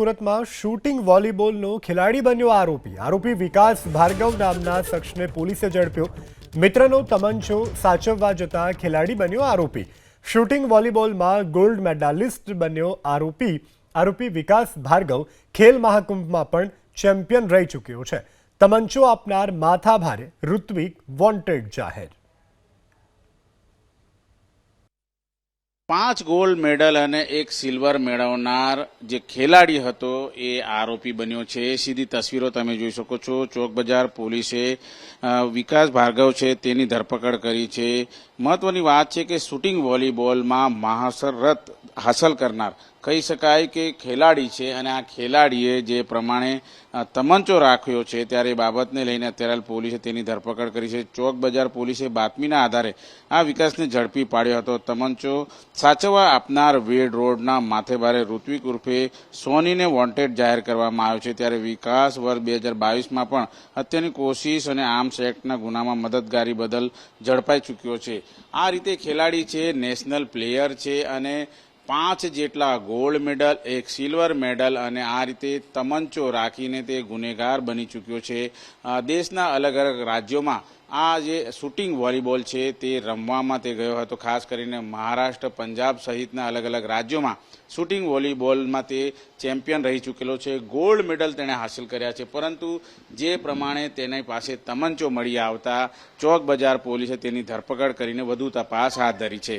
સુરતમાં શૂટિંગ વોલીબોલનો ખેલાડી બન્યો આરોપી. આરોપી વિકાસ ભાર્ગવ નામના શખ્સને પોલીસે ઝડપ્યો. મિત્રનો તમંચો સાચવવા જતા ખેલાડી બન્યો આરોપી. શૂટિંગ વોલીબોલમાં ગોલ્ડ મેડાલિસ્ટ બન્યો આરોપી. આરોપી વિકાસ ભાર્ગવ ખેલ મહાકુંભમાં પણ ચેમ્પિયન રહી ચૂક્યો છે. તમંચો આપનાર માથાભારે ઋત્વિક વોન્ટેડ જાહેર. પાંચ ગોલ્ડ મેડલ અને એક સિલ્વર મેળવનાર જે ખેલાડી હતો, એ આરોપી બન્યો છે. સીધી તસવીરો તમે જોઈ શકો છો. ચોક બજાર પોલીસે વિકાસ ભાર્ગવ છે તેની ધરપકડ કરી છે. મહત્વની વાત છે કે શૂટિંગ વોલીબોલમાં મહાસરત હાંસલ કરનાર કહી શકાય કે ખેલાડી છે અને આ ખેલાડીએ જે પ્રમાણે તમંચો રાખ્યો છે ત્યારે એ બાબતને લઈને અત્યારે પોલીસે તેની ધરપકડ કરી છે. ચોક બજાર પોલીસે બાતમીના આધારે આ વિકાસને ઝડપી પાડ્યો હતો. તમંચો સાચવવા આપનાર વેડ રોડના માથેભારે ઋત્વિક ઉર્ફે સોનીને વોન્ટેડ જાહેર કરવામાં આવ્યો છે. ત્યારે વિકાસ વર્ષ બે હજાર બાવીસમાં પણ હત્યાની કોશિશ અને આર્મ્સ એક્ટના ગુનામાં મદદગારી બદલ ઝડપાઈ ચૂક્યો છે. આ રીતે ખેલાડી છે, નેશનલ પ્લેયર છે અને પાંચ જેટલા ગોલ્ડ મેડલ એક સિલ્વર મેડલ અને આ રીતે તમંચો રાખીને તે ગુનેગાર બની ચૂક્યો છે. દેશના અલગ અલગ રાજ્યોમાં આ જે શૂટિંગ વોલીબોલ છે તે રમવામાં તે ગયો હતો. ખાસ કરીને મહારાષ્ટ્ર, પંજાબ સહિતના અલગ અલગ રાજ્યોમાં શૂટિંગ વોલીબોલમાં તે ચેમ્પિયન રહી ચૂકેલો છે. ગોલ્ડ મેડલ તેણે હાંસલ કર્યા છે. પરંતુ જે પ્રમાણે તેની પાસે તમંચો મળી આવતા ચોક બજાર પોલીસે તેની ધરપકડ કરીને વધુ તપાસ હાથ ધરી છે.